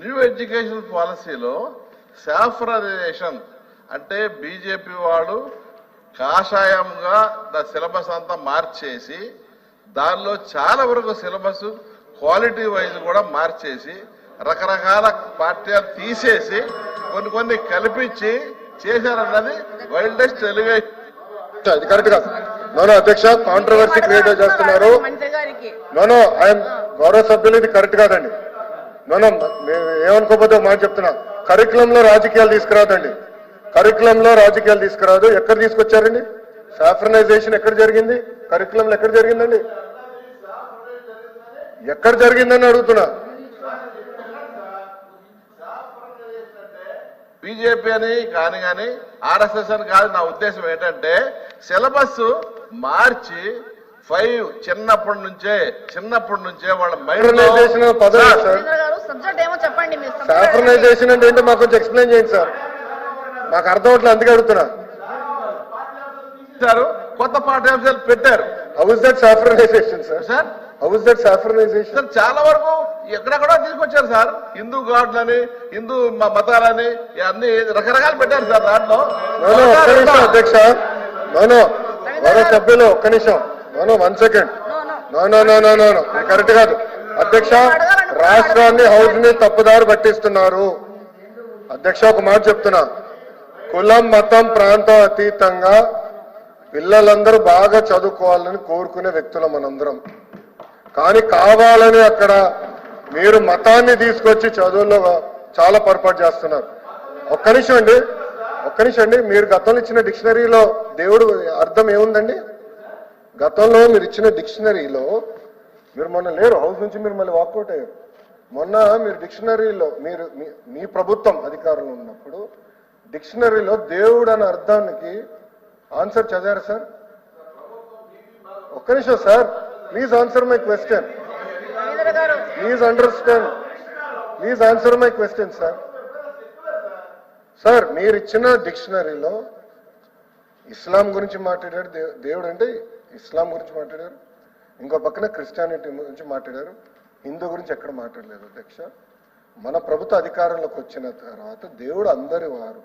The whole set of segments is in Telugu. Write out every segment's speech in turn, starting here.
న్యూ ఎడ్యుకేషన్ పాలసీలో సాఫ్రనైజేషన్ అంటే బీజేపీ వాడు కాషాయంగా ద సిలబస్ అంతా మార్చేసి దానిలో చాలా వరకు సిలబస్ క్వాలిటీ వైజ్ కూడా మార్చేసి రకరకాల పాఠ్యాలు తీసేసి కొన్ని కొన్ని కల్పించి చేశారన్నది వైల్డెస్ట్ ఎలివేషన్ అది కరెక్ట్ కాదు నోనో అధ్యక్ష కాంట్రవర్సీ క్రియేట్ చేస్తున్నారు. మంత్రి గారికి. నోనో ఆయన గౌరవ సభ్యులు ఇది కరెక్ట్ కాదండి. నోనో మేము ఏమనుకోకపోతే మాట చెప్తున్నా. కరికులం లో రాజకీయాలు తీసుకురాదండి. కరికులం లో రాజకీయాలు తీసుకురాదు. ఎక్కడ తీసుకొచ్చారండి? సాఫ్రనైజేషన్ ఎక్కడ జరిగింది? కరికులంలో ఎక్కడ జరిగిందండి? ఎక్కడ జరిగిందని అడుగుతున్నా. బీజేపీ అని కానీ కానీ ఆర్ఎస్ఎస్ అని కాదు. నా ఉద్దేశం ఏంటంటే సిలబస్ మార్చి ఫైవ్ చిన్నప్పటి నుంచే చిన్నప్పటి నుంచే వాళ్ళ మైండ్ సబ్జెక్ట్ ఏమో చెప్పండి మీరు అంటే ఏంటో మాకు కొంచెం ఎక్స్ప్లెయిన్ చేయండి సార్. మాకు అర్థం అవట్లేదు అందుకే అడుగుతున్నా. కొత్త పాఠ్యాంశాలు పెట్టారు. How is that saffronization sir sir how is that saffronization sir చాలా వరకు ఎక్కడెక్కడో తీసుకొచ్చారు సార్. హిందూ గాడ్లని హిందూ మతాలని అన్ని రకరకాలు పెట్టారు సార్ దాంట్లో. నోనో ఒక్క నిమిషం అధ్యక్ష. నోనో గౌరవ సభ్యులు ఒక్క నిమిషం. No no one second. No no no no no correct కాదు. అధ్యక్ష రాష్ట్రాన్ని హౌస్ని తప్పుదారి పట్టిస్తున్నారు. అధ్యక్ష ఒక మాట చెప్తున్నా. కులం మతం ప్రాంతం అతీతంగా పిల్లలందరూ బాగా చదువుకోవాలని కోరుకునే వ్యక్తులం మనందరం. కానీ కావాలని అక్కడ మీరు మతాన్ని తీసుకొచ్చి చదువుల్లో చాలా పొరపాటు చేస్తున్నారు. ఒక్క నిమిషం అండి. ఒక్క నిమిషం అండి. మీరు గతంలో ఇచ్చిన డిక్షనరీలో దేవుడు అర్థం ఏముందండి? గతంలో మీరు ఇచ్చిన డిక్షనరీలో మీరు మొన్న లేరు హౌస్ నుంచి మీరు మళ్ళీ వాకౌట్ అయ్యారు. మొన్న మీరు డిక్షనరీలో మీరు మీ- మీ ప్రభుత్వం అధికారంలో ఉన్నప్పుడు డిక్షనరీలో దేవుడు అనే అర్థానికి ఆన్సర్ చదివారు సార్? ఒక్క నిమిషం sir please answer my question. Please understand. Please answer my question sir. Sir మీరు ఇచ్చిన డిక్షనరీలో ఇస్లాం గురించి మాట్లాడారు దేవుడు అంటే ఇస్లాం గురించి మాట్లాడారు. ఇంకో పక్కన క్రిస్టియానిటీ గురించి మాట్లాడారు. హిందూ గురించి ఎక్కడ మాట్లాడలేదు అధ్యక్ష. మన ప్రభుత్వ అధికారంలోకి వచ్చిన తర్వాత దేవుడు అందరి వారు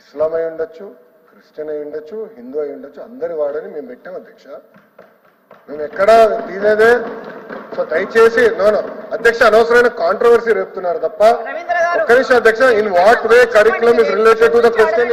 ఇస్లాం అయి ఉండొచ్చు క్రిస్టియన్ అయి ఉండొచ్చు హిందూ అయి ఉండొచ్చు అందరి వాడని మేము పెట్టాం అధ్యక్ష. మేము ఎక్కడ తీసేదే సో దయచేసి నోనో అధ్యక్ష అనవసరమైన కాంట్రవర్సీ రేపుతున్నారు తప్ప ఒక్క నిమిషం అధ్యక్ష in what way curriculum is related to the question